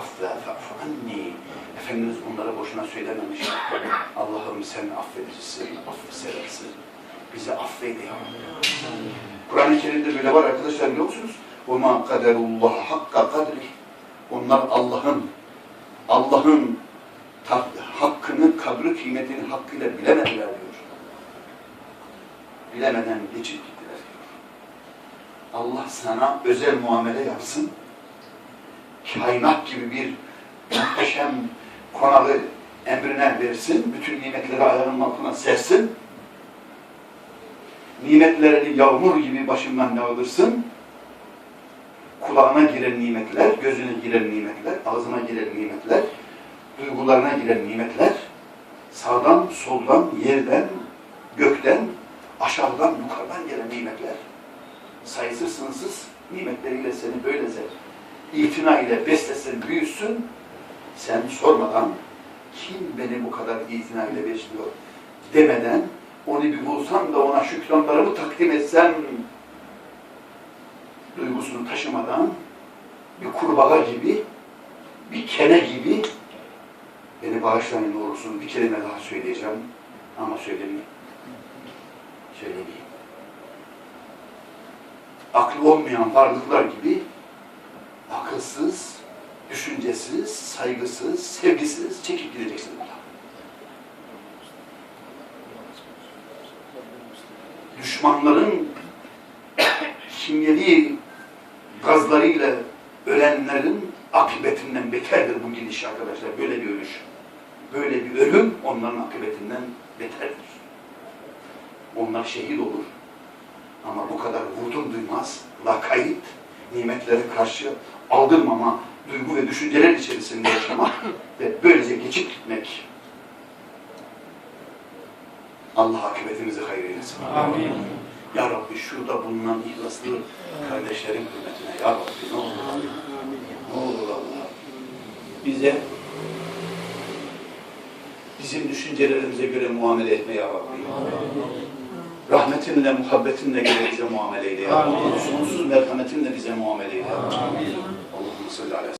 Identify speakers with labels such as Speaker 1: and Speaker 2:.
Speaker 1: affe fe'fu anni. Efendimiz bunları boşuna söylememiş. Allah'ım sen affedicisin, affı seversin. Bizi affeyle ya Rabbi. Kur'an-ı Kerim'de böyle var arkadaşlar biliyor musunuz? وَمَا قَدَرُ اللّٰهَ حَقَّ قَدْرِهِ Onlar Allah'ın Allah'ın ta- hakkını, kadri kıymetini hakkıyla bilemediler diyor. Bilemeden geçip gittiler diyor. Allah sana özel muamele yapsın. Kainat gibi bir muhteşem konağı emrine versin. Bütün nimetleri ayağının altına sersin. Nimetlerini yağmur gibi başından yağdırsın. Kulağına giren nimetler, gözüne giren nimetler, ağzına giren nimetler, duygularına giren nimetler, sağdan, soldan, yerden, gökten, aşağıdan, yukarıdan gelen nimetler, sayısız sınırsız nimetleriyle seni böylece itina ile beslesin, büyüsün, sen sormadan kim beni bu kadar itina ile besliyor demeden onu bir bulsam da ona şükranlarımı takdim etsem duygusunu taşımadan bir kurbağa gibi, bir kene gibi beni bağışlayın olursun bir kelime daha söyleyeceğim ama söylemeyeyim. Söylemeyeyim. Aklı olmayan varlıklar gibi akılsız, düşüncesiz, saygısız, sevgisiz çekip gideceksin buradan. Düşmanların kimyevi gazlarıyla ölenlerin akıbetinden beterdir bu gidiş arkadaşlar. Böyle bir ölüş. Böyle bir ölüm onların akıbetinden beterdir. Onlar şehit olur. Ama bu kadar vurdum duymaz, lakayt, nimetlere karşı aldırmama, duygu ve düşünceler içerisinde yaşamak ve böylece geçip gitmek. Allah akıbetimizi hayır eylesin.
Speaker 2: Amin.
Speaker 1: Ya Rabbi şurada bulunan ihlaslı kardeşlerin hürmetine Ya Rabbi ne olur Rabbi. Ne olur Allah. Bize bizim düşüncelerimize göre muamele etme Ya Rabbi. Rahmetinle, muhabbetinle bize muamele eyle. Sonsuz merhametinle bize muamele eyle. Allah'ım salli ala